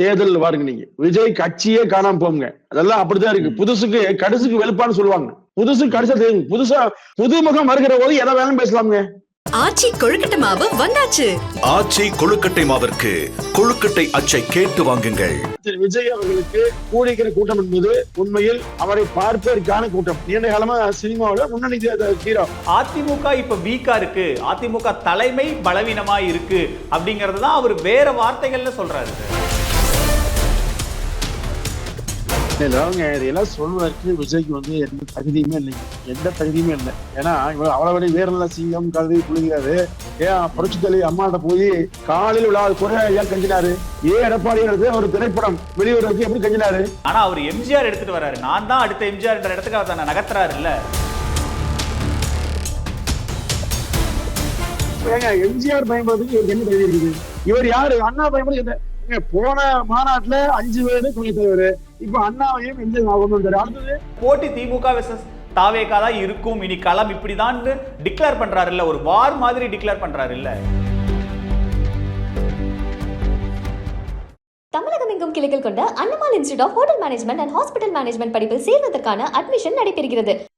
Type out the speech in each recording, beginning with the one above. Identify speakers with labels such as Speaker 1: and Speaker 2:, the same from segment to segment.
Speaker 1: தேர்தல் பாருங்க நீங்க. விஜய் கட்சியே காணாம போங்க அதெல்லாம் அப்படிதான் இருக்கு. புதுசுக்கு கடுசுக்கு வெளுப்பான்னு சொல்லுவாங்க. புதுசு கடைசியா தெரியும். புதுசா புதுமுகம் வருகிற போது எதை வேணும் பேசலாமுங்க.
Speaker 2: ஆச்சி கொழுக்கட்டை மாவு வந்தாச்சு.
Speaker 3: ஆச்சி கொழுக்கட்டை மாவிற்கு கொழுக்கட்டை அச்சை கேட்டு வாங்குங்கள்.
Speaker 1: திரு விஜய் அவர்களுக்கு கூடிக்கிற கூட்டம் என்பது உண்மையில் அவரை பார்ப்பதற்கான கூட்டம். நீண்ட காலமா சினிமாவில் முன்னணி ஹீரோ.
Speaker 4: அதிமுக இப்ப வீக்கா இருக்கு. அதிமுக தலைமை பலவீனமா இருக்கு. அப்படிங்கறது தான் அவர் வேற வார்த்தைகள்ல சொல்றாரு.
Speaker 1: இல்ல அவங்க இதெல்லாம் சொல்வதற்கு விஜய்க்கு வந்து எந்த தகுதியுமே இல்லைங்க எந்த தகுதியுமே இல்லை. ஏன்னா இவர் அவ்வளவு வீரல்ல சிங்கம் கழுவி புழுகிறாரு ஏன் புரட்சி தலைவி அம்மாட்ட போய் காலையில் விழாது குறை ஏன் கஞ்சினாரு? ஏன் எடப்பாடி எடுத்து ஒரு திரைப்படம். வெளியூருக்கு எப்படி கஞ்சினாரு?
Speaker 4: ஆனா அவர் எம்ஜிஆர் எடுத்துட்டு வராரு. நான் தான் அடுத்த எம்ஜிஆர் என்ற இடத்துக்கு அவர் தன்னை நகர்த்துறாரு இல்ல.
Speaker 1: ஏங்க எம்ஜிஆர் பயன்படுறதுக்கு இவருக்கு என்ன தகுதி இருக்குது? இவர் யாரு? அண்ணா பயன்படுத்தி போன மாநாட்டுல அஞ்சு பேரு துணைத் தலைவர் இப்ப அண்ணாவையும் எம்ஜிஆர் கொண்டு வந்தாரு. அடுத்தது?
Speaker 4: போட்டி திமுக வெர்சஸ் தாவேகா தான் இருக்கும். இனி களம் இப்படிதான் டிக்ளேர் பண்றாரு இல்ல ஒரு வார் மாதிரி டிக்ளேர் பண்றாரு இல்ல
Speaker 5: தமிழகம் எங்கும் கிளைகள் கொண்ட அண்ணமால் institute of hotel management and hospital management படிப்பில் சேர்வதற்கான அட்மிஷன் நடைபெறுகிறது.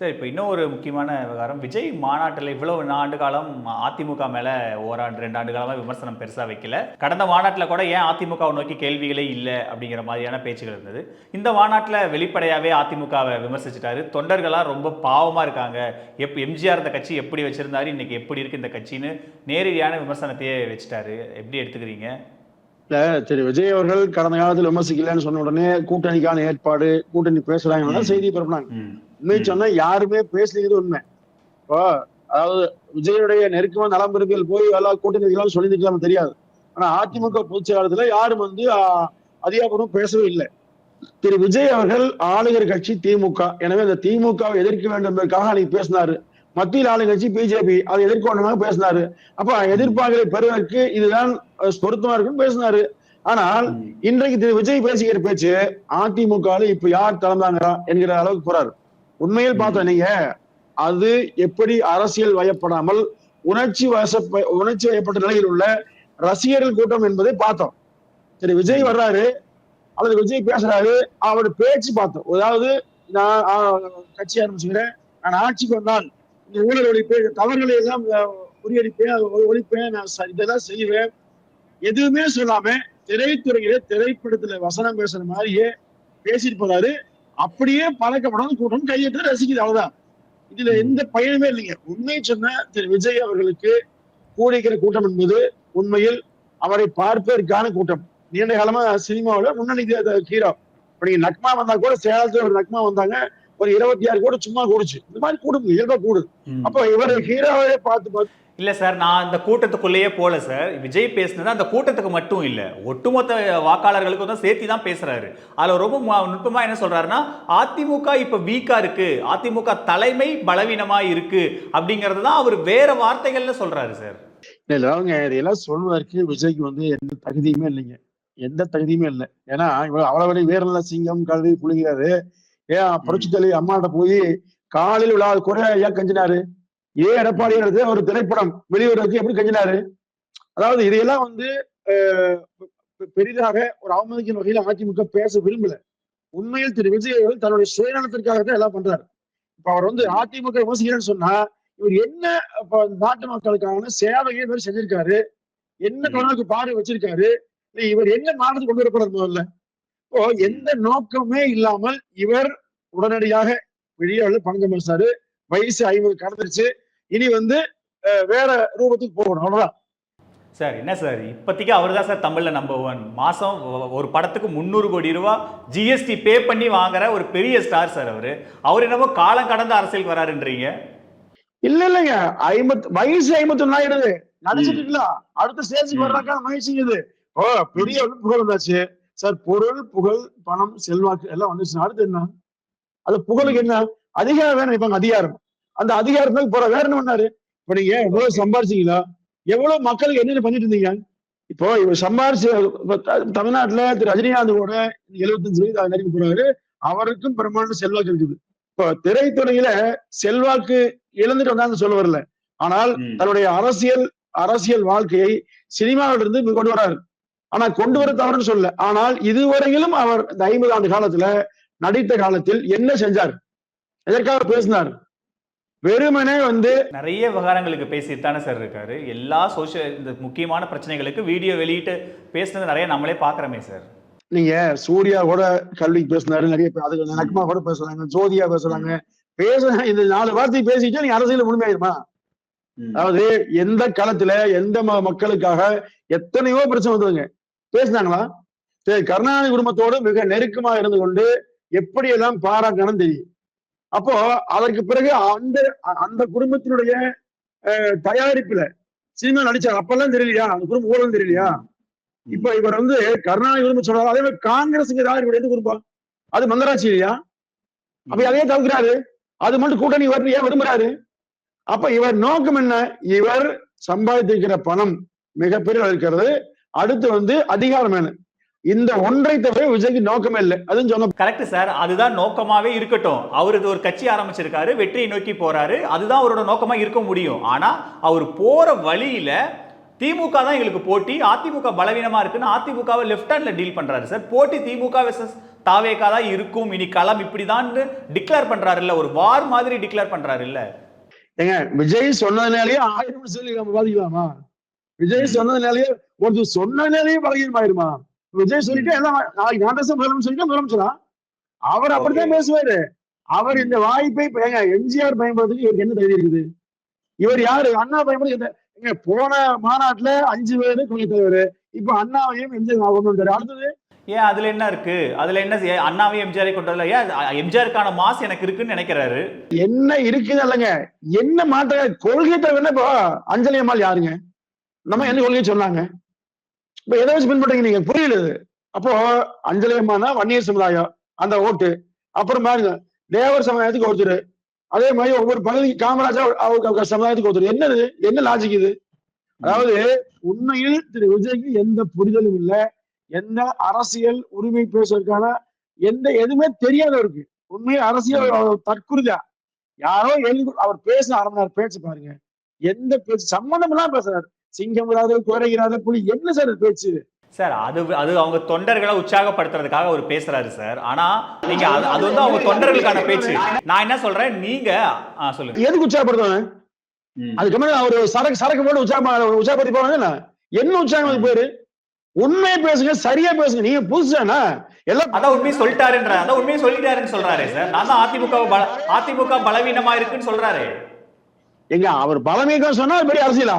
Speaker 4: சரி இப்போ இன்னும் ஒரு முக்கியமான விவகாரம். விஜய் மாநாட்டில் இவ்வளவு ஆண்டு காலம் அதிமுக மேல ஓராண்டு ரெண்டு ஆண்டு காலமா விமர்சனம் பெருசா வைக்கல. கடந்த மாநாட்டில் கூட ஏன் அதிமுகவை நோக்கி கேள்விகளே இல்லை அப்படிங்கிற மாதிரியான பேச்சுகள் இருந்தது. இந்த மாநாட்டில் வெளிப்படையாவே அதிமுகவை விமர்சிச்சிட்டாரு. தொண்டர்களா ரொம்ப பாவமா இருக்காங்க. எப் எம்ஜிஆர் இந்த கட்சி எப்படி வச்சிருந்தாரு இன்னைக்கு எப்படி இருக்கு இந்த கட்சின்னு நேரடியான விமர்சனத்தையே வச்சுட்டாரு. எப்படி எடுத்துக்கிறீங்க?
Speaker 1: இல்ல சரி விஜய் அவர்கள் கடந்த காலத்தில் விமர்சிக்கலன்னு சொன்ன உடனே கூட்டணிக்கான ஏற்பாடு கூட்டணி பேசுறாங்கன்னா
Speaker 4: ம்.
Speaker 1: செய்தி பரப்புனாங்க.
Speaker 4: ம்.
Speaker 1: உண்மை சொன்னா யாருமே பேசலைங்கிறது உண்மை. இப்போ அதாவது விஜயுடைய நெருக்கமான நலம்பெருப்பில் போய் எல்லா கூட்டணிகளும் சொல்லியிருக்கலாம் தெரியாது. ஆனா அதிமுக பொதுச் செயலாளத்துல யாரும் வந்து ஆஹ், அதிகாரப்பூர்வம் பேசவே இல்லை. திரு. விஜய் அவர்கள் ஆளுகிற கட்சி திமுக. எனவே அந்த திமுகவை எதிர்க்க வேண்டும் என்பதற்காக அன்னைக்கு பேசினாரு. மத்தியில் ஆளும் கட்சி பிஜேபி. அதை எதிர்கொண்டமாக பேசினாரு. அப்ப எதிர்ப்பார்களை பெறுவதற்கு இதுதான் பொருத்தமா இருக்குன்னு பேசினாரு. ஆனால் இன்றைக்கு திரு. விஜய் பேசுகிற பேச்சு அதிமுக இப்ப யார் தலைந்தாங்க என்கிற அளவுக்கு போறாரு. உண்மையில் பார்த்தோம் நீங்க அது எப்படி அரசியல் வயப்படாமல் உணர்ச்சி வசப்ப உணர்ச்சி வயப்பட்ட நிலையில் உள்ள ரசிகர்கள் கூட்டம் என்பதை பார்த்தோம். சரி விஜய் வர்றாரு அல்லது விஜய் பேசுறாரு அவர் பேச்சு பார்த்தோம். அதாவது நான் கட்சி ஆரம்பிச்சுக்கிறேன். நான் ஆட்சிக்கு வந்தால் இந்த ஊழல் ஒழிப்பேன் தவறுகளை எல்லாம் முறியடிப்பேன் ஒழிப்பேன் நான் இதெல்லாம் செய்வேன். எதுவுமே சொல்லாம திரைத்துறையில திரைப்படத்துல வசனம் பேசுற மாதிரியே பேசிட்டு போறாரு. அப்படியே பழக்கப்படாத கூட்டம் கையெட்டு ரசிக்குது அவ்வளவுதான். இதுல எந்த பயனுமே இல்லைங்க. உண்மை சொன்ன திரு விஜய் அவர்களுக்கு கூடிக்கிற கூட்டம் என்பது உண்மையில் அவரை பார்ப்பதற்கான கூட்டம். நீண்ட காலமா சினிமாவில் முன்னணி ஹீரோ. இப்ப நீங்க நக்மா வந்தா கூட சேலத்துல ஒரு நக்மா வந்தாங்க. ஒரு இருபத்தி ஆறு கூட சும்மா கூடுச்சு. இந்த மாதிரி கூடும் இயல்பா கூடுது. அப்ப இவர் ஹீரோவே பார்த்து பார்த்து
Speaker 4: இல்ல சார் நான் அந்த கூட்டத்துக்குள்ளேயே போல சார். விஜய் பேசுனது அந்த கூட்டத்துக்கு மட்டும் இல்ல. ஒட்டுமொத்த வாக்காளர்களுக்கும் தான் சேர்த்து தான் பேசுறாரு. அதுல ரொம்ப நுட்பமா என்ன சொல்றாருன்னா அதிமுக இப்ப வீக்கா இருக்கு. அதிமுக தலைமை பலவீனமா இருக்கு. அப்படிங்கறது தான் அவர் வேற வார்த்தைகள்ல சொல்றாரு சார்.
Speaker 1: இல்ல அவங்க இதையெல்லாம் சொல்வதற்கு விஜய்க்கு வந்து எந்த தகுதியுமே இல்லைங்க. எந்த தகுதியுமே இல்லை. ஏன்னா இவர் அவ்வளவு வீரல்ல சிங்கம் கழுவி புழுகிறாரு. ஏன் புரட்சி தலைவி அம்மாட்ட போய் காலையில் விழாது குறை ஏன் கஞ்சினாரு? ஏன் எடப்பாடி எடுத்து ஒரு திரைப்படம் வெளியூருக்கு எப்படி கஞ்சினாரு? அதாவது இதையெல்லாம் வந்து பெரிதாக ஒரு அவமதிக்கும் வகையில் அதிமுக பேச விரும்பல. உண்மையில் திரு விஜய் அவர்கள் தன்னுடைய சுயநலத்திற்காக தான் எல்லாம் பண்றாரு. இப்ப அவர் வந்து அதிமுக விமர்சிக்கிறேன்னு சொன்னா இவர் என்ன நாட்டு மக்களுக்கான சேவையை இவர் செஞ்சிருக்காரு? என்ன தொழிலுக்கு பார்வை வச்சிருக்காரு? இவர் என்ன மாற்றத்துக்கு கொண்டு வரப்படுறது முதல்ல? இப்போ எந்த நோக்கமே இல்லாமல் இவர் உடனடியாக வெளியே பணம் பேசினாரு வயசு ஐம்பது கடந்துருச்சு. இனி வந்து வேற ரூபத்துக்கு போகணும். அவ்வளவுதான்.
Speaker 4: சார் என்ன சார்? இப்போதைக்கு அவர் தான் சார் தமிழ்ல நம்பர் ஒன் மாசம் ஒ- ஒரு படத்துக்கு முந்நூறு கோடி ரூபா ஜிஎஸ்டி பே பண்ணி வாங்குற ஒரு பெரிய ஸ்டார் சார் அவரு. அவர் என்னமோ காலம் கடந்த அரசியலுக்கு வராருன்றீங்க.
Speaker 1: இல்ல இல்லைங்க. ஐம்பத்து வயசு ஐம்பத்தி ஒன்னு ஆயிடுது நடிச்சிட்டு அடுத்த ஸ்டேஜுக்கு வர்றாக்கா மகிழ்ச்சி இது. ஓ பெரிய புகழ் வந்தாச்சு. சார் பொருள் புகழ் பணம் செல்வாக்கு எல்லாம் வந்துச்சு அடுத்து என்ன? அது புகழுக்கு என்ன? அதிகாரம் வேணும் இப்ப அதிகாரம். அந்த அதிகாரத்துக்கு போற வேற என்ன பண்ணாரு? இப்ப நீங்க எவ்வளவு சம்பாரிச்சீங்களா? எவ்வளவு மக்களுக்கு என்னென்ன பண்ணிட்டு இருந்தீங்க? இப்போ இவர் சம்பாரிச்சு தமிழ்நாட்டுல திரு. ரஜினிகாந்த் கூட எழுபத்தஞ்சு வயது நடிக்க போறாரு. அவருக்கும் பெரும்பாலான செல்வாக்கு இருக்குது. இப்போ திரைத்துறையில செல்வாக்கு இழந்துட்டு வந்தாங்க சொல்ல வரல. ஆனால். தன்னுடைய அரசியல் அரசியல் வாழ்க்கையை சினிமாவில இருந்து கொண்டு வராரு. ஆனா கொண்டு வர தவறுன்னு சொல்லல. ஆனால் இதுவரையிலும் அவர் இந்த ஐம்பது ஆண்டு காலத்துல நடித்த காலத்தில் என்ன செஞ்சார்? எதற்காக பேசினார்? வெறுமனே வந்து
Speaker 4: நிறைய விவகாரங்களுக்கு பேசிட்டு தானே சார் இருக்காரு. எல்லா சோஷியல் இந்த முக்கியமான பிரச்சனைகளுக்கு வீடியோ வெளியிட்டு பேசுனது நிறைய நம்மளே பார்க்குறோமே சார்.
Speaker 1: நீங்க சூர்யா கூட கல்விக்கு பேசினாரு நிறைய அதுக்கு நக்கமா கூட பேசுறாங்க ஜோதியா பேசுறாங்க பேசுறாங்க இந்த நாலு வார்த்தை பேசிட்டு நீங்க அரசியல் முழுமையாயிருமா? அதாவது எந்த களத்துல எந்த மக்களுக்காக எத்தனையோ பிரச்சனை வந்ததுங்க. பேசினாங்களா? சரி கருணாநிதி குடும்பத்தோடு மிக நெருக்கமா இருந்து கொண்டு எப்படியெல்லாம் பாராட்டணும் தெரியும். அப்போ அதற்கு பிறகு அந்த அந்த குடும்பத்தினுடைய தயாரிப்புல சினிமா நடிச்சார். அப்பெல்லாம் தெரியலையா? அந்த குடும்பம் ஊழல் தெரியலையா? இப்ப இவர் வந்து கருணாநிதி குடும்பம் சொல்றாரு. அதே மாதிரி காங்கிரஸுக்கு ஏதாவது இவர் எந்த குடும்பம்? அது மந்தராட்சி இல்லையா? அப்ப அதையே தவிர்க்கிறாரு? அது மட்டும் கூட்டணி வரணும் ஏன் விரும்புறாரு? அப்ப இவர் நோக்கம் என்ன? இவர் சம்பாதித்திருக்கிற பணம் மிகப்பெரிய இருக்கிறது. அடுத்து வந்து அதிகாரம் என்ன? இந்த ஒன்றை தவிர விஜய்க்கு நோக்கமே இல்லை. அதுவும் சொன்ன
Speaker 4: கரெக்ட் சார் அதுதான் நோக்கமாவே இருக்கட்டும். அவருக்கு ஒரு கட்சி ஆரம்பிச்சிருக்காரு வெற்றியை நோக்கி போறாரு. அதுதான் அவரோட நோக்கமா இருக்க முடியும். ஆனா அவர் போற வழியில திமுக தான் எங்களுக்கு போட்டி. அதிமுக பலவீனமா இருக்குன்னு அதிமுகவை லெஃப்ட் ஹேண்ட்ல டீல் பண்றாரு சார் போட்டி திமுக வெர்சஸ் தாவேகா தான் இருக்கும். இனி களம் இப்படிதான் டிக்ளேர் பண்றாரு இல்ல ஒரு வார் மாதிரி டிக்ளேர் பண்றாரு இல்ல
Speaker 1: ஏங்க விஜய் சொன்னதுனாலயே ஆயிரம் சொல்லி நம்ம பாதிக்கலாமா விஜய் சொன்னதுனாலயே ஒருத்தர் சொன்னதுனாலயே பலகீனமாயிருமா? விஜய் சொல்லிட்டு எல்லாம் நாளைக்கு நான் பேச முதலமைச்சர் சொல்லிட்டு முதலமைச்சரா? அவர் அப்படித்தான் பேசுவாரு. அவர் இந்த வாய்ப்பை எம்ஜிஆர் பயன்படுறதுக்கு இவருக்கு என்ன தைரியம் இருக்குது? இவர் யாரு? அண்ணா பயன்படுத்த போன மாநாட்டுல அஞ்சு பேரு துணைத் தலைவர். இப்ப அண்ணாவையும் எம்ஜிஆர் கொண்டு வந்தாரு. அடுத்தது?
Speaker 4: ஏன் அதுல என்ன இருக்கு? அதுல என்ன அண்ணாவையும் எம்ஜிஆரை கொண்டு வரல. ஏன் எம்ஜிஆருக்கான மாஸ் எனக்கு இருக்குன்னு நினைக்கிறாரு?
Speaker 1: என்ன இருக்குது இல்லைங்க. என்ன மாற்ற கொள்கை இப்போ. அஞ்சலி அம்மாள் யாருங்க? நம்ம என்ன கொள்கை சொன்னாங்க? இப்ப எதை வச்சு பின்பற்றீங்க நீங்க? புரியல இது. அப்போ அஞ்சலி அம்மானா வன்னியர் சமுதாயம் அந்த ஓட்டு. அப்புறம் பாருங்க தேவர் சமுதாயத்துக்கு ஒருத்தர். அதே மாதிரி ஒவ்வொரு பகுதி காமராஜர் சமுதாயத்துக்கு ஒருத்தர். என்னது? என்ன லாஜிக் இது? அதாவது உண்மையில் திரு விஜய்க்கு எந்த புரிதலும் இல்லை. எந்த அரசியல் உரிமை பேசுவதற்கான எந்த எதுவுமே தெரியாதவருக்கு. உண்மையில் அரசியல் தற்குறிதா? யாரோ எழுதி அவர் பேச அரை மணி நேரம் பேச்சு பாருங்க. எந்த பேச்சு சம்பந்தம் எல்லாம் பேசுறாரு. சிங்கம் இராத குறைகிறாத புலி. என்ன சார் பேச்சு?
Speaker 4: சார் அது அது அவங்க தொண்டர்களை உற்சாகப்படுத்துறதுக்காக அவர் பேசுறாரு சார். ஆனா நீங்க அது வந்து அவங்க தொண்டர்களுக்கான பேச்சு. நான் என்ன சொல்றேன்? நீங்க சொல்லுங்க.
Speaker 1: எதுக்கு உற்சாகப்படுத்துவாங்க அதுக்கு மேல அவர் சரக்கு சரக்கு போட்டு உற்சாகம் உற்சாகப்படுத்தி போவாங்க என்ன? என்ன உற்சாகம் பேரு? உண்மையை பேசுங்க சரியா பேசுங்க. நீங்க புதுசானா எல்லாம்
Speaker 4: அதான் உண்மையை சொல்லிட்டாருன்ற அதான் உண்மையை சொல்லிட்டாருன்னு சொல்றாரு சார். நான் தான் அதிமுக அதிமுக பலவீனமா இருக்குன்னு சொல்றாரு.
Speaker 1: எங்க அவர் பலமீகம் சொன்னா பெரிய அரசியலா?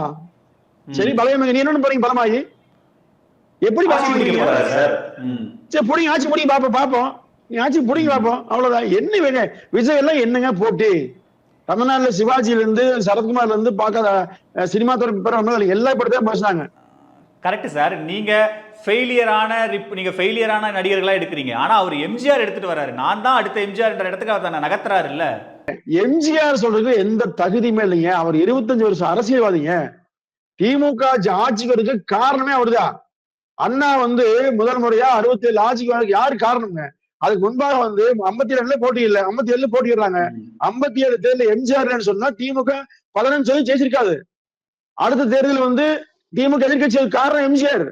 Speaker 1: சரி பலமீகம் நீ என்ன போறீங்க பலமாயி எப்படி
Speaker 4: சார்.
Speaker 1: புடிங்க ஆட்சி புடிங்க பாப்போம் பாப்போம். நீ ஆட்சி புடிங்க பாப்போம். அவ்வளவுதான். என்ன விஜய்? எல்லாம் என்னங்க போட்டி? தமிழ்நாட்டுல சிவாஜில இருந்து சரத்குமார்ல இருந்து பார்க்காத சினிமா துறை பிறகு எல்லா படத்தையும் பேசுனாங்க
Speaker 4: கரெக்ட் சார். நீங்க ஃபெயிலியரான நீங்க ஃபெயிலியரான நடிகர்களா எடுக்கிறீங்க. ஆனா அவர் எம்ஜிஆர் எடுத்துட்டு வராரு நான் தான் அடுத்த எம்ஜிஆர்ன்ற இடத்துக்கு அவர் தன்னை நகர்த்துறாரு இல்ல
Speaker 1: எம்ஜிஆர் சொல்றதுக்கு எந்த தகுதியுமே இல்லைங்க. அவர் இருபத்தஞ்சு வருஷம் அரசியல்வாதிங்க. திமுக ஆட்சிக்கு வருது காரணமே அவர்தான். அண்ணா வந்து முதல் முறையா அறுபத்தி ஏழு ஆட்சிக்கு வர யாரு காரணம்ங்க? அதுக்கு முன்பாக வந்து ஐம்பத்தி ரெண்டுல போட்டி இல்ல. ஐம்பத்தி ஏழுல போட்டிடுறாங்க ஐம்பத்தி ஏழு தேர்தல் எம்ஜிஆர் சொன்னா திமுக பதினஞ்சு சொல்லி ஜெயிச்சிருக்காது. அடுத்த தேர்தல் வந்து திமுக எதிர்கட்சி காரணம் எம்ஜிஆர்.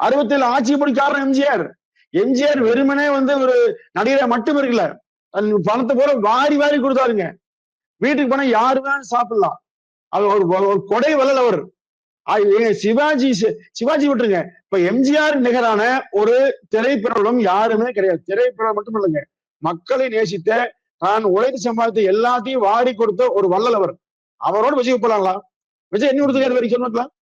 Speaker 1: அறுபத்தி ஏழு ஆட்சி படி காரணம் எம்ஜிஆர். எம்ஜிஆர் வெறுமனே வந்து ஒரு நடிகரை மட்டும் இருக்குல்ல பணத்தை போல வாரி வாரி கொடுத்தாருங்க. வீட்டுக்கு போனா யாரு வேணாலும் சாப்பிடலாம். அவர் ஒரு கொடை வல்லல் அவர். சிவாஜி சிவாஜி விட்டுருங்க. இப்ப எம்ஜிஆர் நிகரான ஒரு திரைப்பிரபலம் யாருமே கிடையாது. திரைப்பிரபலம் மட்டும் இல்லைங்க. மக்களை நேசித்த தான் உழைத்து சம்பாதித்த எல்லாத்தையும் வாரி கொடுத்த ஒரு வள்ளல் அவர். அவரோட விஜய் ஒப்பலாங்களா விஜய் என்ன கொடுத்துருக்காரு வரைக்கும் சொல்லலாம்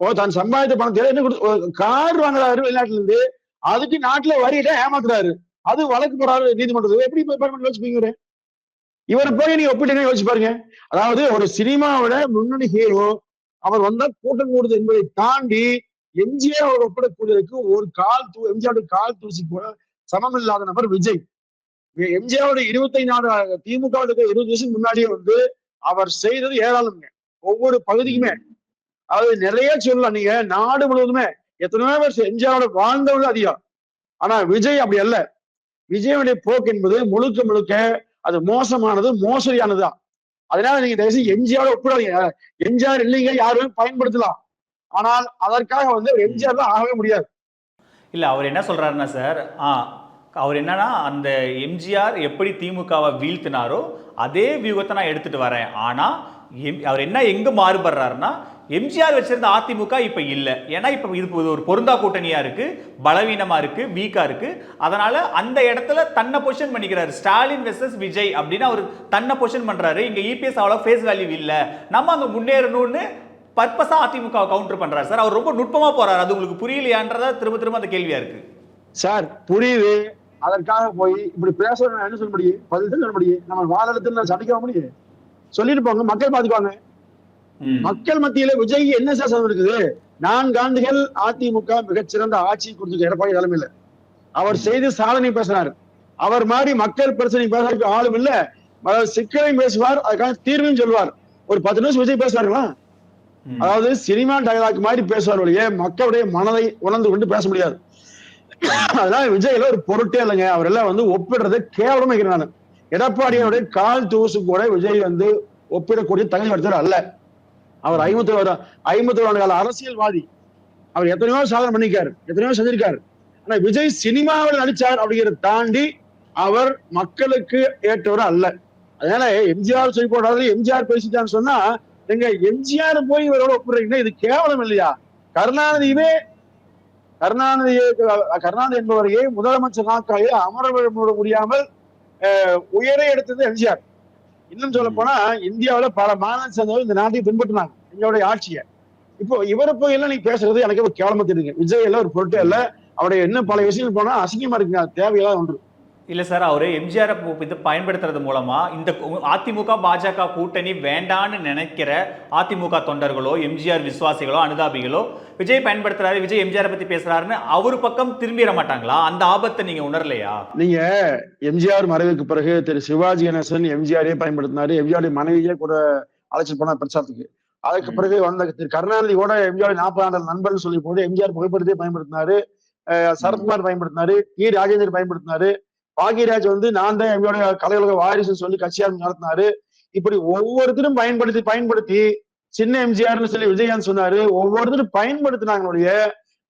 Speaker 1: ஓ தான் சம்பாதித்த பணத்தை என்ன கொடுத்து கார் வாங்குறாரு வெளிநாட்டுல இருந்து அதுக்கு நாட்டுல வரியிட்ட ஏமாத்துறாரு. அது வழக்கு போறாரு நீதிமன்றத்துக்கு எப்படி யோசிப்பீங்க இவரை? போய் நீங்க ஒப்பிட்டு யோசிச்சு பாருங்க. அதாவது ஒரு சினிமாவோட முன்னணி ஹீரோ அவர் வந்தா கூட்டம் கூடுது என்பதை தாண்டி எம்ஜிஆர் அவர் ஒப்பிடக்கூடியதுக்கு ஒரு கால் தூ எம்ஜிஆருடைய கால் தூசி கூட சமம் இல்லாத நபர் விஜய். எம்ஜிஆருடைய இருபத்தைந்து ஆண்டு திமுக இருபது வருஷம் முன்னாடியே வந்து அவர் செய்தது ஏராளம்ங்க. ஒவ்வொரு பகுதிக்குமே. அது நிறைய சொல்லலாம் நீங்க. நாடு முழுவதுமே எத்தனையோ பேர் எம்ஜிஆரோட வாழ்ந்தவங்க அதிகம். ஆனா விஜய் அப்படி அல்ல. விஜயனுடைய போக்கு என்பது முழுக்க முழுக்க அது மோசமானது மோசடியானதுதான். அதனால நீங்க தயவுசெய்து எம்ஜிஆர் ஒப்பிடாதீங்க. எம்ஜிஆர் இல்லைங்க யாருமே பயன்படுத்தலாம். ஆனால் அதற்காக வந்து எம்ஜிஆர் தான் ஆகவே முடியாது.
Speaker 4: இல்ல அவர் என்ன சொல்றாருன்னா சார் ஆ அவர் என்னன்னா அந்த எம்ஜிஆர் எப்படி திமுகவை வீழ்த்தினாரோ அதே வியூகத்தை நான் எடுத்துட்டு வரேன். ஆனா எம்- அவர் என்ன எங்க மாறுபடுறாருன்னா எம்ஜிஆர் வச்சிருந்த அதிமுக இப்ப இல்ல. ஏன்னா இப்ப இது ஒரு பொருந்தா கூட்டணியா இருக்கு பலவீனமா இருக்கு வீக்கா இருக்கு. அதனால அந்த இடத்துல தன்னை பொசிஷன் பண்ணிக்கிறாரு. ஸ்டாலின் வெர்சஸ் விஜய் அப்படின்னு அவர் தன்னை பொசிஷன் பண்றாரு. இங்க இபிஎஸ் அவ்வளவு ஃபேஸ் வேல்யூ இல்ல. நம்ம அங்க முன்னேறணும்னு பர்பஸா அதிமுக கவுண்டர் பண்றாரு. சார் அவர் ரொம்ப நுட்பமா போறாரு. அது உங்களுக்கு புரியலையான்றதா திரும்ப திரும்ப அந்த கேள்வியா இருக்கு.
Speaker 1: சார் புரியுது. அதற்காக போய் இப்படி பேசணும் என்ன சொல்ல முடியும்? பதில் சொல்ல முடியும். நம்ம வாழத்துல சடிக்க முடியும். சொல்லிட்டு போங்க. மக்கள் பாத்துக்குவாங்க. மக்கள் மத்தியில விஜய் என்ன சாசனம் இருக்குது? நான்கு ஆண்டுகள் அதிமுக மிகச்சிறந்த ஆட்சி கொடுத்துருக்க எடப்பாடி தலைமையில. அவர் செய்து சாதனை பேசினார். அவர் மாதிரி மக்கள் பிரச்சனை பேசுறதுக்கு ஆளும் இல்ல. சிக்கலையும் பேசுவார் அதுக்கான தீர்வையும் சொல்வார். ஒரு பத்து நிமிஷம் விஜய் பேசுவாருங்களா?
Speaker 4: ம்.
Speaker 1: அதாவது சினிமா டயலாக் மாதிரி பேசுவார் ஒழிய மக்களுடைய மனதை உணர்ந்து கொண்டு பேச முடியாது. அதனால விஜய்ல ஒரு பொருட்டே இல்லைங்க. அவர் எல்லாம் வந்து ஒப்பிடுறது கேவலமா இருக்கிறேன் நான் எடப்பாடியோடைய கால் தூசு கூட விஜய் வந்து ஒப்பிடக்கூடிய தகுதி எடுத்தவர் அல்ல. அவர் ஐம்பத்தி ஒரு ஐம்பத்தி ஒரு கால அரசியல்வாதி. அவர் எத்தனையோ சாதனை பண்ணிருக்காரு எத்தனையோ செஞ்சிருக்காரு. ஆனா விஜய் சினிமாவில் நடிச்சார் அப்படிங்கிறத தாண்டி அவர் மக்களுக்கு ஏற்றவர் அல்ல. அதனால எம்ஜிஆர் சொல்லி போடாது எம்ஜிஆர் பேசிட்டான்னு சொன்னா நீங்க எம்ஜிஆர் போய் இவரோட ஒப்புறீங்கன்னா இது கேவலம் இல்லையா? கருணாநிதியுமே கருணாநிதி கருணாநிதி என்பவரையே முதலமைச்சர் நாக்காக அமர முடியாமல் உயரே எடுத்தது எம்ஜிஆர். இன்னும் சொல்ல போனா இந்தியாவுல பல மாநில சேர்ந்தவர்கள் இந்த நாட்டை பின்பற்றினாங்க. எங்களுடைய ஆட்சியை. இப்போ இவரை போய் எல்லாம் நீங்க பேசுறது எனக்கு ஒரு கேவலமா தெரியுங்க விஜய் எல்லாம் ஒரு பொருட்டே இல்ல அவருடைய என்ன பல விஷயங்கள் போனா அசிங்கமா இருக்குங்க. அது ஒன்று.
Speaker 4: இல்லை சார் அவர் எம்ஜிஆர் இது பயன்படுத்துறது மூலமா இந்த அதிமுக பாஜக கூட்டணி வேண்டான்னு நினைக்கிற அதிமுக தொண்டர்களோ எம்ஜிஆர் விசுவாசிகளோ அனுதாபிகளோ விஜய் பயன்படுத்துறாரு விஜய் எம்ஜிஆர் பத்தி பேசுறாருன்னு அவர் பக்கம் திரும்பிட மாட்டாங்களா? அந்த ஆபத்தை நீங்க உணரலையா?
Speaker 1: நீங்க எம்ஜிஆர் மறைவுக்கு பிறகு திரு சிவாஜி கணேசன் எம்ஜிஆரே பயன்படுத்தினாரு எம்ஜிஆருடைய மனைவியே கூட அழைச்சிட்டு போனார் பிரச்சாரத்துக்கு. அதுக்கு பிறகு வந்த திரு கருணாநிதி கூட எம்ஜிஆர் நாற்பது ஆண்டு நண்பர்னு சொல்லி போது எம்ஜிஆர் புகைப்படத்தை பயன்படுத்தினாரு. சரத்குமார் பயன்படுத்தினாரு. டி ராஜேந்தர் பயன்படுத்தினாரு. பாக்கியராஜ் வந்து நான் தான் எங்களுடைய கலையுலக வாரிசுன்னு சொல்லி கட்சியார் நடத்தினாரு. இப்படி ஒவ்வொருத்தரும் பயன்படுத்தி பயன்படுத்தி சின்ன எம்ஜிஆர்னு சொல்லி விஜயகாந்த் சொன்னாரு. ஒவ்வொருத்தரும் பயன்படுத்தினாங்களுடைய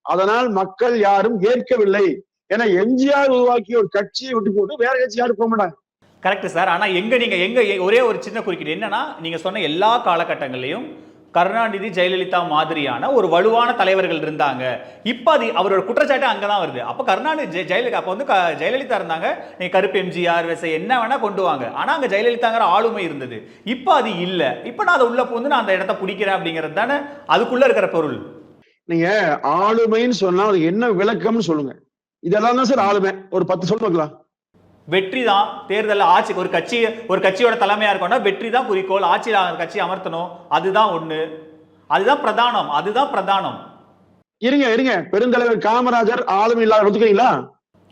Speaker 1: அதனால் மக்கள் யாரும் ஏற்கவில்லை. ஏன்னா எம்ஜிஆர் உருவாக்கிய ஒரு கட்சியை விட்டு போட்டு வேற கட்சி யாரும் போக மாட்டாங்க.
Speaker 4: கரெக்ட் சார் ஆனா எங்க நீங்க எங்க ஒரே ஒரு சின்ன குறுக்கீடு என்னன்னா நீங்க சொன்ன எல்லா காலகட்டங்களையும் கருணாநிதி ஜெயலலிதா மாதிரியான ஒரு வலுவான தலைவர்கள் இருந்தாங்க. இப்போ அது அவரோட குற்றச்சாட்டு அங்கதான் வருது. அப்போ கருணாநிதி ஜெய- ஜெயலலிதா அப்போ வந்து க- ஜெயலலிதா இருந்தாங்க. நீ கருப்பு எம்ஜிஆர் விசை என்ன வேணால் கொண்டு வாங்க. ஆனால் அங்கே ஜெயலலிதாங்கிற ஆளுமை இருந்தது. இப்போ அது இல்லை. இப்போ நான் அதை உள்ள போந்து நான் அந்த இடத்த பிடிக்கிறேன் அப்படிங்கிறது தானே அதுக்குள்ள இருக்கிற பொருள்.
Speaker 1: நீங்க ஆளுமைன்னு சொன்னா அது என்ன விளக்கம்னு சொல்லுங்க. இதெல்லாம் தான் சார் ஆளுமை. ஒரு பத்து சொல்லுங்களா
Speaker 4: வெற்றி தான் தேர்தலில் ஆட்சி ஒரு கட்சி ஒரு கட்சியோட தலைமையா இருக்கோம்னா வெற்றி தான் குறிக்கோள் ஆட்சியில் அந்த கட்சி அமர்த்தணும். அதுதான் ஒண்ணு. அதுதான் பிரதானம். அதுதான் பிரதானம்.
Speaker 1: இருங்க இருங்க. பெருந்தலைவர் காமராஜர் ஆளுமை இல்லாத ஒத்துக்கிறீங்களா?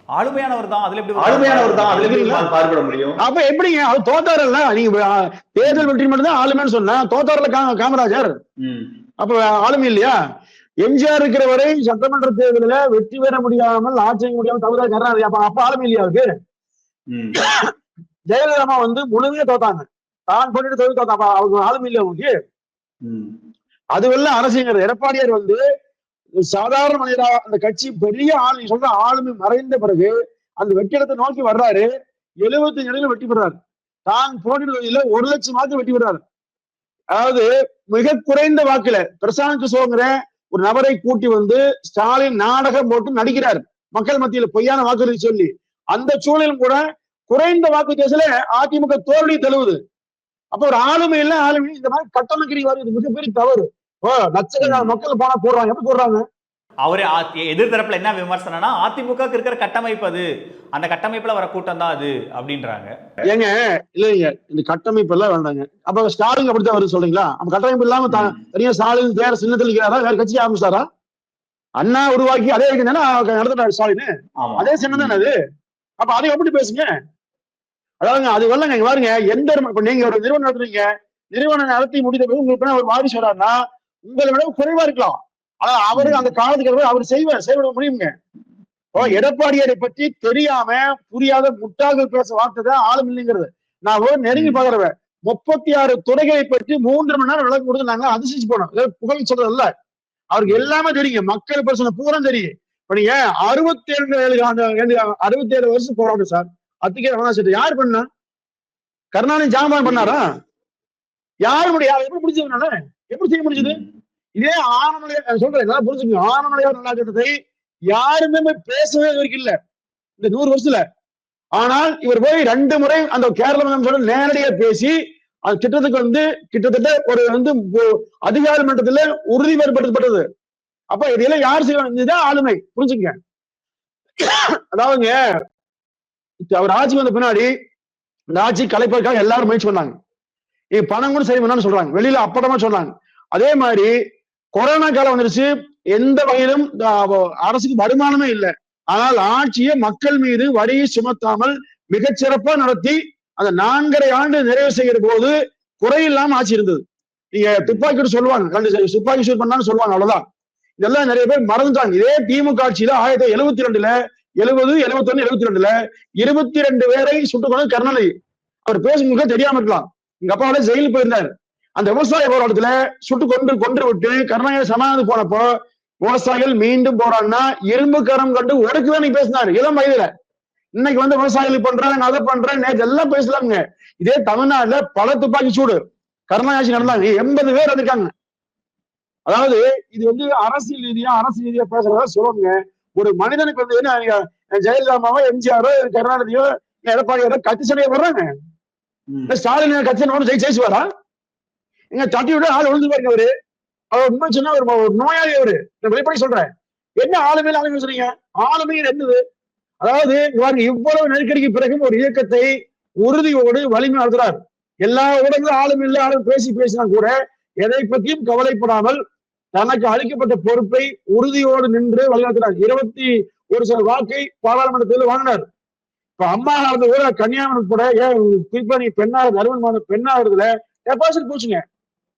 Speaker 4: ஆளுமையானவர் தான் அதுல எப்படி
Speaker 6: ஆளுமையானவர் தான் அதுல எப்படி முடியும்.
Speaker 1: அப்ப எப்படிங்க? அவர் தோத்தாரல்ல? நீங்க தேர்தல் வெற்றி மட்டும் தான் ஆளுமைன்னு சொன்னா தோத்தாரல கா- காமராஜர். அப்ப ஆளுமை இல்லையா? எம்ஜிஆர் இருக்கிற வரை சட்டமன்ற தேர்தலில் வெற்றி பெற முடியாமல் ஆட்சி முடியாமல் தவிர கருணாநிதி அப்ப அப்ப ஆளுமை இல்லையா அவருக்கு. ஜெயலலிதா வந்து முழுமையா தோத்தாங்க. தான் பண்ணிட்டு தோத்து தோத்தா அப்ப அவங்க ஆளுமை அவங்களுக்கு
Speaker 6: ம்.
Speaker 1: அதுவெல்லாம் அரசியல் எடப்பாடியார் வந்து சாதாரண மனிதரா அந்த கட்சி பெரிய ஆள் சொல்ற ஆளுமை மறைந்த பிறகு அந்த வெற்றிடத்தை நோக்கி வர்றாரு. எழுபத்தி ஏழுல வெற்றி பெறாரு. தான் போட்டியில ஒரு லட்சம் வாக்கு வெற்றி பெறாரு. அதாவது மிக குறைந்த வாக்குல பிரசாந்த் கிஷோங்கிற ஒரு நபரை கூட்டி வந்து ஸ்டாலின் நாடகம் போட்டு நடிக்கிறார். மக்கள் மத்தியில பொய்யான வாக்குறுதி சொல்லி அந்த சூழலும் கூட குறைந்த வாக்கு கேசுல அதிமுக தோல்வி தழுவுது. அப்ப ஒரு ஆளுமை இல்ல ஆளுமை இந்த மாதிரி கட்டமைக்கிறீங்க இது மிகப்பெரிய தவறு. ஓ லட்சக்கணக்கான மக்கள் போனா போடுறாங்க. எப்படி போடுறாங்க?
Speaker 4: அவரு எதிர்த்தரப்புல என்ன விமர்சனம்னா அதிமுக க்கு இருக்கிற கட்டமைப்பு அது. அந்த கட்டமைப்புல வர கூட்டம் தான் அது அப்படின்றாங்க.
Speaker 1: ஏங்க இல்லைங்க இந்த கட்டமைப்பு எல்லாம் வேண்டாங்க. அப்ப ஸ்டாலின் அப்படித்தான் வருது சொல்றீங்களா? அப்ப கட்டமைப்பு இல்லாம தனியா ஸ்டாலின் வேற சின்னத்தில் இருக்கிறாரா வேற கட்சி ஆரம்பிச்சாரா? அண்ணா உருவாக்கி அதே நடத்துறாரு ஸ்டாலின்? அதே சின்னம் தானே அது? அப்ப அதை எப்படி பேசுங்க? அதாவதுங்க அது வரலங்க இங்க பாருங்க எந்த இப்ப நீங்க ஒரு நிறுவனம் நடத்துறீங்க நிறுவனம் நடத்தி முடிந்த பிறகு உங்களுக்கு ஒரு வாரிசு வராருன்னா உங்களை விட குறைவா இருக்கலாம். ஆனா அவரு அந்த காலத்துக்கு அவர் செய்வார் செய்விட முடியுங்க. எடப்பாடியாரை பற்றி தெரியாம புரியாத முட்டாள்கள் பேச வார்த்தை தான் ஆளும் இல்லைங்கிறது. நான் ஒரு நெருங்கி பாக்குறவன் முப்பத்தி ஆறு துறைகளை பற்றி மூன்று மணி நேரம் விளக்கம் கொடுத்து நாங்க அதிர்ச்சி போனோம். புகழ் சொல்றது இல்ல. அவருக்கு எல்லாமே தெரியும். மக்கள் பிரச்சனை பூரா தெரியும். இப்ப நீங்க அறுபத்தி ஏழு அறுபத்தி ஏழு வருஷம் போராட்டம் சார். அத்திகே ரமணாசிட்டு யார் பண்ணா? கருணாநிதி ஜாமான் பண்ணாரா? யாரு யார்? எப்படி முடிச்சதுனால எப்படி செய்ய முடிஞ்சது? இதே ஆனமலையா சொல்றேன் நல்லா ஆனமலையார் நல்லா திட்டத்தை யாருமே போய் பேசவே வரைக்கும் இல்ல. இந்த நூறு வருஷத்துல. ஆனால் இவர் போய் ரெண்டு முறை அந்த கேரள முதலமைச்சரோட நேரடியா பேசி அந்த திட்டத்துக்கு வந்து கிட்டத்தட்ட ஒரு வந்து அதிகார மன்றத்துல உறுதிப்படுத்தப்பட்டது அப்ப இதெல்லாம் யார் செய்வாங்க? இதுதான் ஆளுமை. புரிஞ்சுங்க அதாவதுங்க அவர் ஆட்சி வந்த பின்னாடி இந்த ஆட்சி கலைப்பதற்காக எல்லாரும் முயற்சி பண்ணாங்க. நீ பணம் கூட சரி பண்ணான்னு சொல்றாங்க. வெளியில அப்படமா சொன்னாங்க. அதே மாதிரி கொரோனா காலம் வந்துருச்சு. எந்த வகையிலும் அரசுக்கு வருமானமே இல்லை. ஆனால் ஆட்சியை மக்கள் மீது வரியை சுமத்தாமல் மிகச்சிறப்பா நடத்தி அந்த நான்கரை ஆண்டு நிறைவு செய்கிற போது குறையில்லாம ஆட்சி இருந்தது. நீங்க துப்பாக்கிட்டு சொல்லுவாங்க. துப்பாக்கி சூடு பண்ணான்னு சொல்லுவாங்க. அவ்வளவுதான். இதெல்லாம் நிறைய பேர் மறந்துட்டாங்க. இதே திமுக ஆட்சியில ஆயிரத்தி எழுபத்தி ரெண்டுல எழுபது எழுபத்தி ஒண்ணு எழுபத்தி ரெண்டுல இருபத்தி ரெண்டு பேரை சுட்டு கொண்டு கருணாநிதி. அவர் பேசும்போது தெரியாம இருக்கலாம். எங்க அப்பாவோட ஜெயிலுக்கு போயிருந்தாரு. அந்த விவசாய போராட்டத்துல சுட்டு கொண்டு கொன்று விட்டு கருணாநிதி சமாதானம் போனப்போ விவசாயிகள் மீண்டும் போறான்னா இரும்பு கரம் கண்டு உடக்குதான் நீ பேசினாரு. இளம் வயதுல. இன்னைக்கு வந்து விவசாயிகள் பண்றாங்க அதை பண்றேன் நேற்று எல்லாம் பேசலாங்க இதே தமிழ்நாட்டுல பல துப்பாக்கி சூடு. கருணாநிதி நடந்தாங்க. எண்பது பேர் இருக்காங்க அதாவது இது வந்து அரசியல் ரீதியா அரசியல் ரீதியா பேசுறதா சொல்லுவாங்க ஒரு மனிதனுக்கு வந்து என்ன நீங்க ஜெயலலிதா அம்மாவோ எம்ஜிஆரோ கருணாநிதியோ எடப்பாடியாரோ கட்சி சண்டையை வர்றாங்க. ஸ்டாலின் கட்சி ஒன்று ஜெயி ஜெயிச்சுவாரா? இங்க தட்டி விட ஆள் விழுந்து பாருங்க அவரு. அவர் உண்மை சொன்னா ஒரு நோயாளி அவரு. நான் வெளிப்படை சொல்றேன். என்ன ஆளுமையில ஆளுமை சொன்னீங்க ஆளுமையில் என்னது? அதாவது பாருங்க இவ்வளவு நெருக்கடிக்கு பிறகும் ஒரு இயக்கத்தை உறுதியோடு வலிமை நடத்துறார் எல்லா ஊடகங்களும் ஆளுமை இல்ல ஆளும் பேசி பேசினா கூட எதை பற்றியும் கவலைப்படாமல் தனக்கு அளிக்கப்பட்ட பொறுப்பை உறுதியோடு நின்று வழிநடத்தினார். இருபத்தி ஒரு சில வாக்கை பாராளுமன்றத்தில் வாங்கினார். இப்ப அம்மா நடந்த ஊர கன்னியாகுமரி கூட ஏன் குறிப்பா நீ பெண்ணா நறுவன் பெண்ணாகிறதுல டெபாசிட் போச்சுங்க.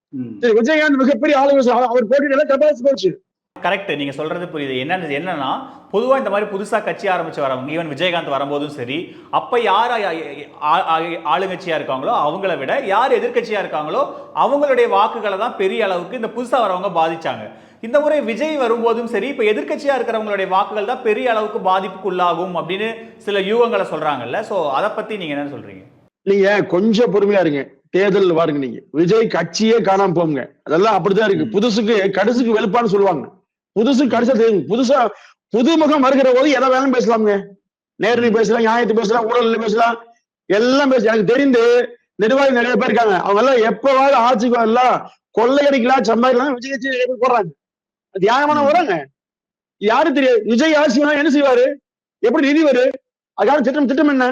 Speaker 6: ம்.
Speaker 1: சரி, விஜயகாந்த் மிகப்பெரிய ஆளுமை அவர் போட்டியில டெபாசிட் போச்சு.
Speaker 4: கரெக்ட் நீங்க சொல்றது புரியுது. என்ன என்னன்னா பொதுவா இந்த மாதிரி புதுசா கட்சி ஆரம்பிச்சு வரவங்க ஈவன் விஜயகாந்த் வரும்போதும் சரி அப்ப யார் ஆ- ஆ- ஆ- ஆளுங்கட்சியா இருக்காங்களோ அவங்கள விட யார் எதிர்க்கட்சியா இருக்காங்களோ அவங்களுடைய வாக்குகளை தான் பெரிய அளவுக்கு இந்த புதுசா வரவங்க பாதிச்சாங்க. இந்த முறை விஜய் வரும்போதும் சரி இப்ப எதிர்க்கட்சியா இருக்கிறவங்களுடைய வாக்குகள் தான் பெரிய அளவுக்கு பாதிப்புக்குள்ளாகும் அப்படின்னு சில யூகங்களை சொல்றாங்கல்ல. சோ அதை பத்தி நீங்க என்ன சொல்றீங்க?
Speaker 1: நீங்க கொஞ்சம் பொறுமையா இருங்க. தேர்தல் பாருங்க நீங்க. விஜய் கட்சியே காணாம போங்க அதெல்லாம் அப்படிதான் இருக்கு. புதுசுக்கு கடுசுக்கு வெளுப்பான்னு சொல்லுவாங்க. புதுசு கடைசியா தெரியும் புதுசா புதுமுகம் வருகிற போது எதை வேணாலும் பேசலாமுங்க. நேரடி பேசலாம் நியாயத்து பேசலாம் ஊழல் பேசலாம் எல்லாம் பேச எனக்கு தெரிந்து நிர்வாகி நிறைய பேர் இருக்காங்க. அவங்க எல்லாம் எப்பவாவது ஆட்சிக்கு வரலாம் கொள்ளையடிக்கலாம் சம்பாதிக்கலாம் விஜய் கட்சி நிறைய பேர் போடுறாங்க. தியாகமான வராங்க யாரு தெரியாது. விஜய் ஆட்சி என்ன செய்வாரு? எப்படி நிதி வரும் அதுக்கான திட்டம் திட்டம் என்ன?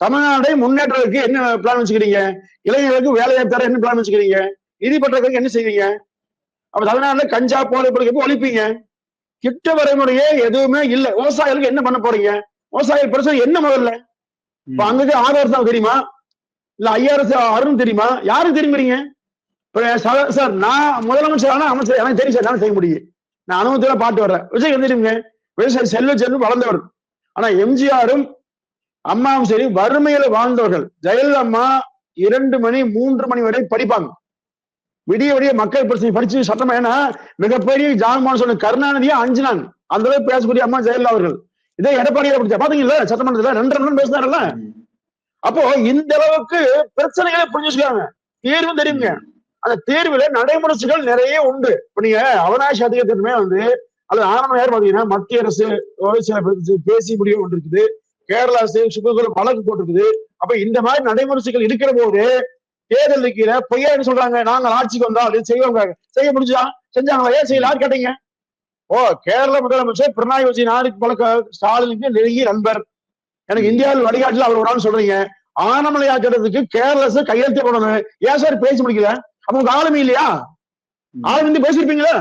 Speaker 1: தமிழ்நாடை முன்னேற்றத்துக்கு என்ன பிளான் வச்சுக்கிறீங்க? இளைஞர்களுக்கு வேலையை பெற என்ன பிளான் வச்சுக்கிறீங்க? நிதி பற்றத்துக்கு என்ன செய்வீங்க? அப்ப தமிழ்நாட்டுல கஞ்சா போதை பொருட்கள் ஒழிப்பீங்க. கிட்ட வரைமுறையே எதுவுமே இல்ல. விவசாயிகளுக்கு என்ன பண்ண போறீங்க? விவசாய பிரச்சனை என்ன முதல்ல? இப்ப அங்க ஆதார் தான் தெரியுமா? இல்ல ஐஆர்எஸ் அருண் தெரியுமா? தெரியுங்கிறீங்க? இப்ப சார் நான் முதலமைச்சர் ஆனா அமைச்சர் எனக்கு தெரியும் சார் நான் செய்ய முடியும் நான் அனுமதியில பாட்டு வர்றேன். விஜய் தெரியுங்க? விவசாய செல்வ செல்வம் வளர்ந்தவர். ஆனா எம்ஜிஆரும் அம்மாவும் சரி வறுமையில வாழ்ந்தவர்கள். ஜெயலலிதா அம்மா இரண்டு மணி மூன்று மணி வரை படிப்பாங்க. விடிய விடிய மக்கள் பிரச்சனை படிச்சு சட்டம் ஏன்னா மிகப்பெரிய ஜான்மான் சொன்ன கருணாநிதியா அஞ்சினாங்க. அந்த அளவுக்கு பேசக்கூடிய அம்மா ஜெயலலிதா அவர்கள். இதே எடப்பாடியார் படிச்சா பாத்தீங்களா சட்டமன்றத்துல ரெண்டு மணி நேரம் அப்போ இந்த அளவுக்கு பிரச்சனைகளை புரிஞ்சு வச்சுக்காங்க தீர்வும் தெரியுங்க. அந்த தீர்வுல நடைமுறைகள் நிறைய உண்டு. இப்ப நீங்க அவனாசி அதிகத்திலுமே வந்து அது ஆரம்ப யார் பாத்தீங்கன்னா மத்திய அரசு சில பேசி- முடிவு ஒன்று இருக்குது கேரள அரசு சுப்ரீம் வழக்கு போட்டிருக்குது. அப்ப இந்த மாதிரி நடைமுறைகள் இருக்கிற போது தேர்தல் நிக்கிற பொய்யா என்ன சொல்றாங்க. நாங்கள் ஆட்சிக்கு வந்தோம். அப்படின்னு செய்வாங்க. செய்ய முடிஞ்சா செஞ்சாங்களா? ஏன் செய்யல? யார் கேட்டீங்க? ஓ கேரள முதலமைச்சர் பினராயி விஜயன் யாருக்கு பழக்க ஸ்டாலினுக்கு நெருங்கிய நண்பர். எனக்கு இந்தியாவில் வழிகாட்டில் அவர் ஆள் சொல்றீங்க. ஆனமலையாக்கிறதுக்கு கேரள அரசு கையெழுத்து போடணும். ஏன் சார் பேச முடிக்கல? அப்ப உங்க ஆளுமை இல்லையா? ஆளுமை வந்து பேசிருப்பீங்களா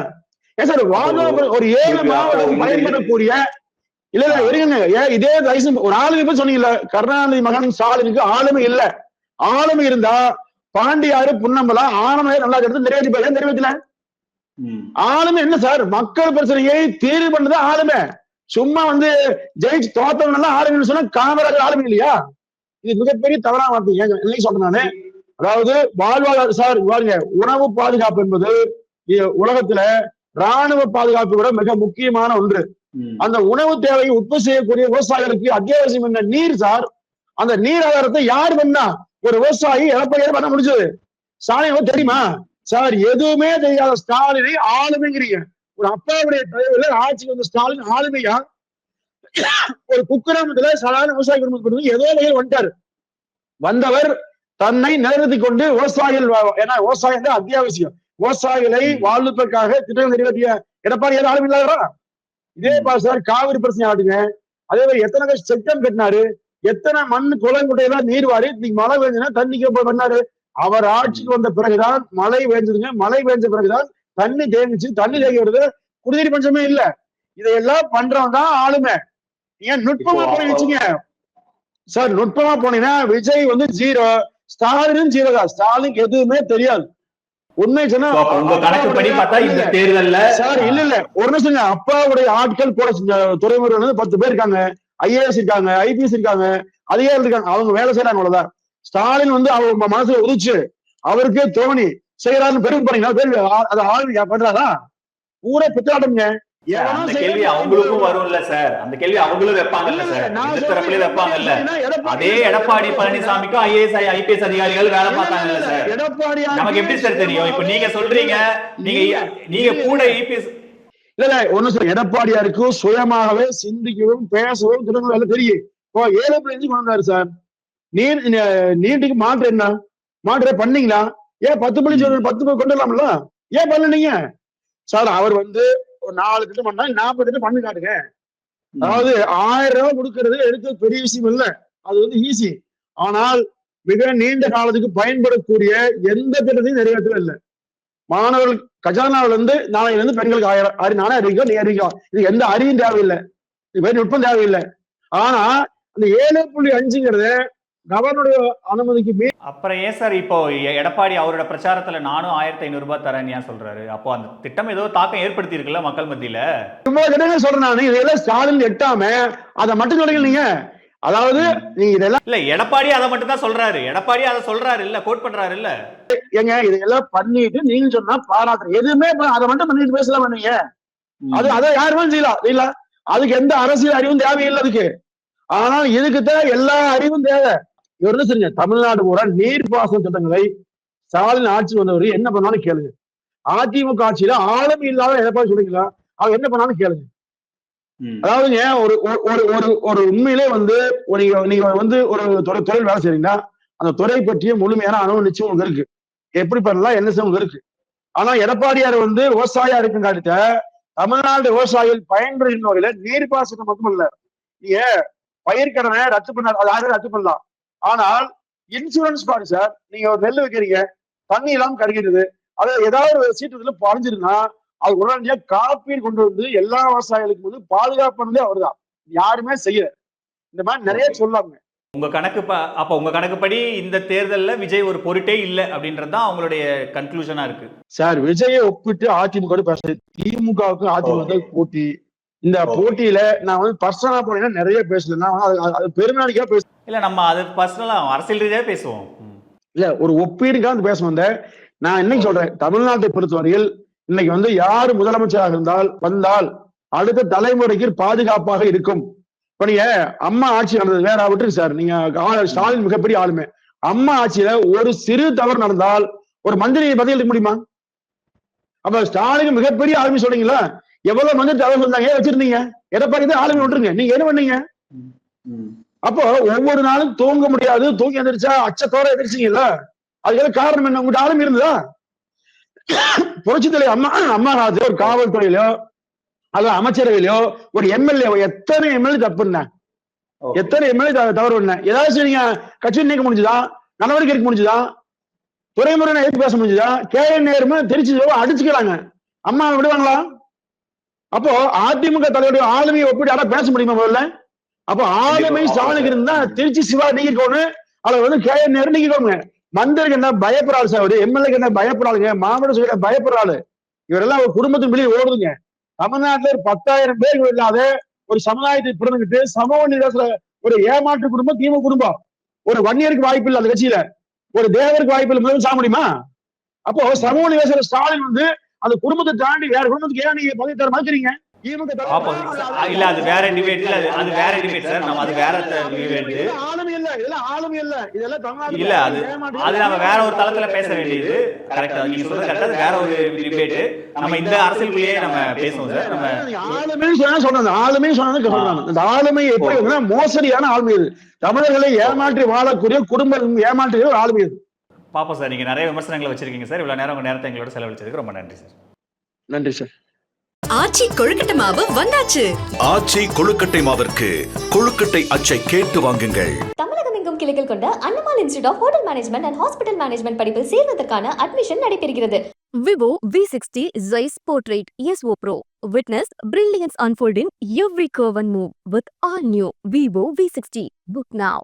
Speaker 1: ஏன் சார் வாங்க ஒரு ஏழு மாவட்டம் பயன்படக்கூடிய இல்ல இல்ல இருங்க. ஏன் இதே தயசு ஒரு ஆளுமை பத்தி சொன்னீங்கல்ல. கருணாநிதி மகன் ஸ்டாலினுக்கு ஆளுமை இல்ல. ஆளுமை இருந்தா பாண்டியாறு புன்னம்பலா ஆனமலை நல்லா எடுத்து நிறைவேற்றி நிறைவேற்றல. ஆளுமை என்ன சார்? மக்கள் பிரச்சனையை தீர்வு பண்ணது ஆளுமை. சும்மா வந்து ஜெயிச்சு தோத்தவங்க ஆளுங்கன்னு சொன்னா காமராஜர் ஆளுமை இல்லையா? இது மிகப்பெரிய தவறான வார்த்தை. சொல்றேன் நானு? அதாவது வாழ்வாதார சார் பாருங்க உணவு பாதுகாப்பு என்பது உலகத்துல ராணுவ பாதுகாப்பு விட மிக முக்கியமான ஒன்று. அந்த உணவு தேவையை உற்பத்தி செய்யக்கூடிய விவசாயிகளுக்கு அத்தியாவசியம் என்ன? நீர் சார். அந்த நீர் ஆதாரத்தை யார் பண்ணா ஒரு விவசாயி எடப்பாடியார் பண்ண முடிஞ்சது. ஸ்டாலின் தெரியுமா? சார் எதுவுமே தெரியாத ஸ்டாலினை ஆளுமைங்கிறீங்க. ஒரு அப்பாவுடைய தலைவரில் ஆட்சிக்கு வந்த ஸ்டாலின் ஆளுமையா? ஒரு குக்கிராமத்துல சாதாரண விவசாய குடும்பத்துக்கு ஏதோ வகையில் வந்துட்டாரு. வந்தவர் தன்னை நிலைநிறுத்தி கொண்டு விவசாயிகள் வா- ஏன்னா விவசாயம் தான் அத்தியாவசியம். விவசாயிகளை வாழ்வதற்காக திட்டங்கள் நிறைவேற்றிய எடப்பாடியார் ஆளுமை இல்லாதவரா? இதே பாரு சார் காவிரி பிரச்சனை ஆட்டுங்க அதே மாதிரி எத்தனை பேர் கட்டினாரு? எத்தனை மண் குளங்குட்டையெல்லாம் நீர் வாரி? இன்னைக்கு மழை பெஞ்சுனா தண்ணிக்கு எப்ப பண்ணாரு. அவர் ஆட்சிக்கு வந்த பிறகுதான் மழை பெஞ்சதுங்க. மழை பெஞ்ச பிறகுதான் தண்ணி தேங்கிச்சு. தண்ணி தேங்கி வருது. குடிநீர் பஞ்சமே இல்ல. இதையெல்லாம் பண்றவன் தான் ஆளுமை. ஏன் நுட்பமா
Speaker 6: இப்போ
Speaker 1: போய் வச்சுங்க சார் நுட்பமா போனீங்கன்னா விஜய் வந்து ஜீரோ ஸ்டாலினும் ஜீரோ தான். ஸ்டாலினுக்கு எதுவுமே தெரியாது. உண்மை சொன்னா சார் இல்ல இல்ல. ஒரு நிமிஷம் அப்பாவுடைய ஆட்கள் செஞ்ச துறைமுறை பத்து பேர் இருக்காங்க. ஐஏஎஸ் இருக்காங்க ஐபிஎஸ் இருக்காங்க அதிகாரிகள் இருக்காங்க. அவங்க வேலை செய்யறாங்க அவ்வளவுதான். ஸ்டாலின் வந்து அவங்க மனசுல உதிச்சு அவருக்கே தோணி செய்யறாருன்னு பெருமை பண்ணீங்களா பேர் அது ஆளுங்க பண்றாரா? ஊரே பித்தாட்டம்ங்க
Speaker 4: அந்த கேள்வி அவங்களுக்கும் வரும்ல சார். அந்த கேள்வி அவங்களும் வைப்பாங்கல்ல சார். இந்த வைப்பாங்கல்ல. அதே எடப்பாடி பழனிசாமிக்கும் ஐஏஎஸ் ஐபிஎஸ் அதிகாரிகள் வேலை பார்த்தாங்கல்ல சார். நமக்கு எப்படி சார் தெரியும்? இப்ப நீங்க சொல்றீங்க நீங்க நீங்க கூட இபிஎஸ்
Speaker 1: இல்ல இல்ல ஒண்ணு சொல்ல எடப்பாடியாருக்கு சுயமாகவே சிந்திக்கவும் பேசவும் திறன்கள் எல்லாம் தெரியும். இப்போ ஏழு புள்ளி கொண்டு வந்தாரு சார். நீர் நீட்டுக்கு மாற்று என்ன? மாற்று பண்ணீங்களா? ஏன் பத்து மணி சொல்லு பத்து மணி கொண்டு வரலாம்ல ஏன் பண்ணனீங்க சார் அவர் வந்து ஒரு நாலு திட்டம் பண்ணா நாற்பது திட்டம் பண்ணி காட்டுங்க. அதாவது ஆயிரம் ரூபாய் கொடுக்கறது எடுக்க பெரிய விஷயம் இல்ல. அது வந்து ஈஸி ஆனால் மிக நீண்ட காலத்துக்கு பயன்படக்கூடிய எந்த திட்டத்தையும் நிறைவேற்றல இல்லை. மாணவர்கள் கஜானாவில இருந்து நாளையில இருந்து பெண்களுக்கு ஆயிரம் அறி நானே அறிவிக்கோ நீ அறிவிக்கோ இது எந்த அறிவும் தேவையில்லை. இது பேர் நுட்பம் தேவையில்லை. ஆனா அந்த ஏழு புள்ளி அஞ்சுங்கிறது கவர்னருடைய அனுமதிக்கு
Speaker 4: அப்புறம் ஏன் சார் இப்போ எடப்பாடி அவரோட பிரச்சாரத்துல நானும் ஆயிரத்தி ஐநூறு ரூபாய் தரேன் ஏன் சொல்றாரு? அப்போ அந்த திட்டம் ஏதோ தாக்கம் ஏற்படுத்தி இருக்குல்ல மக்கள் மத்தியில?
Speaker 1: இவ்வளவு கிட்டங்க சொல்றேன் நான். இதெல்லாம் ஸ்டாலின் எட்டாம அதை மட்டும் சொல்லுங்க நீங்க அதாவது நீங்க இதெல்லாம்
Speaker 4: இல்ல எடப்பாடி அதை மட்டும் தான் சொல்றாரு. எடப்பாடி அதை சொல்றாரு இல்ல கோட் பண்றாரு இல்ல.
Speaker 1: ஏங்க இதெல்லாம் பண்ணிட்டு நீங்க சொன்னா பாராட்டுறேன் எதுவுமே அதை மட்டும் பண்ணிட்டு பேசலாம் நீங்க அது அதை யாருமே செய்யலாம் இல்ல அதுக்கு எந்த அரசியல் அறிவும் தேவையில்லை அதுக்கு. ஆனால் இதுக்கு தான் எல்லா அறிவும் தேவை. இவர் என்ன செய்யுங்க தமிழ்நாடு பூரா நீர்ப்பாசன திட்டங்களை ஸ்டாலின் ஆட்சி வந்தவர் என்ன பண்ணாலும் கேளுங்க. அதிமுக ஆட்சியில ஆளுமை இல்லாத எடப்பாடி சொல்றீங்களா? அவங்க என்ன பண்ணாலும் கேளுங்க. அதாவதுங்க ஒரு ஒரு- ஒரு ஒரு உண்மையிலே வந்து நீங்க நீங்க வந்து ஒரு துறை துறையில் வேலை செய்றீங்கன்னா அந்த துறை பற்றிய முழுமையான அனுபவம் நிச்சயம் உங்களுக்கு இருக்கு. எப்படி பண்ணலாம் என்ன செய்ய உங்களுக்கு இருக்கு. ஆனா எடப்பாடியார் வந்து விவசாயா இருக்கும் தமிழ்நாடு விவசாயிகள் பயன்படுகின்ற வகையில நீர்ப்பாசனம் மட்டுமல்ல நீங்க பயிர்கடனை ரத்து பண்ண அது யாரும் ரத்து பண்ணலாம். ஆனால் இன்சூரன்ஸ் பாரு சார் நீங்க ஒரு நெல் வைக்கிறீங்க தண்ணி எல்லாம் கிடைக்கிறது அது ஏதாவது ஒரு சீற்றத்துல பறிஞ்சிருந்தா அது உடனடியா காப்பீடு கொண்டு வந்து எல்லா விவசாயிகளுக்கும் வந்து பாதுகாப்பு பண்ணதே அவர்தான். யாருமே செய்யல. இந்த மாதிரி நிறைய சொல்லாங்க
Speaker 4: உங்க கணக்கு அப்ப உங்க கணக்குப்படி இந்த தேர்தல்ல விஜய் ஒரு பொருட்டே இல்ல அப்படின்றது தான் அவங்களுடைய கன்க்ளூஷனா இருக்கு.
Speaker 1: சார் விஜயை ஒப்பிட்டு அதிமுக பேச திமுகவுக்கு அதிமுக போட்டி. இந்த. போட்டியில நான் வந்து பர்சனலா போனீங்கன்னா நிறைய பேசல நான் அது- பெருநாளைக்கா பேச
Speaker 4: இல்ல நம்ம அது பர்சனலா அரசியல் ரீதியா பேசுவோம்.
Speaker 1: இல்ல ஒரு ஒப்பீடுக்காக வந்து பேச வந்தேன். நான் என்னைக்கு சொல்றேன் தமிழ்நாட்டை பொறுத்தவரையில் இன்னைக்கு வந்து யார் முதலமைச்சராக இருந்தால் வந்தால் அடுத்த தலைமுறைக்கு பாதுகாப்பாக இருக்கும். இப்ப நீங்க அம்மா ஆட்சி நடந்தது வேற விட்டுருக்கு சார். நீங்க ஸ்டாலின் மிகப்பெரிய ஆளுமை. அம்மா ஆட்சியில ஒரு சிறு தவறு நடந்தால் ஒரு மந்திரியை பதில் எடுக்க முடியுமா? அப்ப ஸ்டாலின் மிகப்பெரிய ஆளுமை சொல்றீங்களா? எவ்வளவு மந்திரி தவறு சொன்னாங்க ஏன் வச்சிருந்தீங்க? எடப்பாடி தான் ஆளுமை விட்டுருங்க. நீங்க என்ன பண்ணீங்க? அப்போ ஒவ்வொரு நாளும் தூங்க முடியாது. தூங்கி எந்திரிச்சா அச்சத்தோட எந்திரிச்சிங்கல்ல? அதுக்கு காரணம் என்ன? உங்கள்கிட்ட ஆளுமை இருந்ததா? புரட்சித்தலை அம்மா அம்மா காலத்துல ஒரு காவல்துறையிலோ அல்ல அமைச்சரவையிலோ ஒரு எம்எல்ஏ எத்தனை எம்எல்ஏ தப்பு என்ன. எத்தனை எம்எல்ஏ தவறு என்ன ஏதாச்சும் நீங்க கட்சி நீக்க முடிஞ்சுதா? நடவடிக்கை எடுக்க முடிஞ்சுதா துறைமுறை எதிர்த்து பேச முடிஞ்சுதா? கே என் நேருமே திருச்சி அடிச்சுக்கிறாங்க அம்மா விடுவாங்களா? அப்போ அதிமுக தலைவருடைய ஆளுமையை ஒப்பிட்டு யாரா பேச முடியுமா முதல்ல? அப்போ ஆளுமை ஸ்டாலினுக்கு இருந்தா திருச்சி சிவா நீக்கிக்கோன்னு அதை வந்து கே என் நேரு நீக்கிக்கோங்க. மந்திரிக்கு என்ன பயப்படுறாள் சார் எம்எல்ஏக்கு என்ன பயப்படுறாளுங்க? மாவட்ட சொல்ல பயப்படுறாள்? இவரெல்லாம் ஒரு குடும்பத்தின் வெளியே ஓடுதுங்க தமிழ்நாட்டுல ஒரு பத்தாயிரம் பேர் இல்லாத ஒரு சமுதாயத்தை பிறந்துகிட்டு சமூக நீதியில ஒரு ஏமாற்று குடும்பம் திமுக குடும்பம். ஒரு வன்னியருக்கு வாய்ப்பு இல்லை அந்த கட்சியில. ஒரு தேவருக்கு வாய்ப்பு இல்லை முதல் சாக முடியுமா? அப்போ சமூக நீதியில ஸ்டாலின் வந்து அந்த குடும்பத்தை தாண்டி வேற குடும்பத்துக்கு ஏன் நீங்க பதவி தர மாட்டீங்க
Speaker 4: இல்ல அது வேற டிபேட் இல்ல அது- அது வேற டிபேட் சார் நம்ம அது வேற டிபேட்
Speaker 1: இதெல்லாம் ஆளுமை இல்ல இதெல்லாம் ஆளுமை இல்ல. இதெல்லாம்
Speaker 4: இல்ல அது
Speaker 1: ஏமாற்று-
Speaker 4: அது நம்ம வேற ஒரு தளத்துல பேச வேண்டியது. கரெக்டா நீங்க சொல்றது கரெக்டா அது வேற ஒரு டிபேட் நம்ம இந்த அரசியலுக்குள்ளேயே நம்ம பேசுவோம் சார் நம்ம
Speaker 1: ஆளுமைன்னு சொன்னா சொன்னது ஆளுமைன்னு சொன்னது சொல்றாங்க இந்த ஆளுமை எப்படி மோசடியான ஆளுமை இது. தமிழர்களை ஏமாற்றி வாழக்கூடிய குடும்பம் ஏமாற்றுகிற ஒரு ஆளுமை இது.
Speaker 4: பாப்போம் சார் நீங்க நிறைய விமர்சனங்களை வச்சிருக்கீங்க சார் இவ்வளவு நேரம் உங்க நேரத்தை எங்களோட செலவழிச்சதுக்கு ரொம்ப நன்றி சார்
Speaker 1: நன்றி சார்
Speaker 2: ஆச்சி கொழுக்கட்டை மாவு வந்தாச்சு
Speaker 3: ஆச்சி கொழுக்கட்டை மாவிற்கு கொழுக்கட்டை அச்சை கேட்டு வாங்குங்கள்
Speaker 5: தமிழகம் எங்கும் கிளைகள் கொண்ட அண்ணமால் institute of hotel management and hospital management படிப்பில் சேர்வதற்கான அட்மிஷன் நடைபெறுகிறது
Speaker 7: Vivo V60 Zeiss Portrait ESO Pro. Witness brilliance unfold in every curve and move with all new Vivo V60. Book now.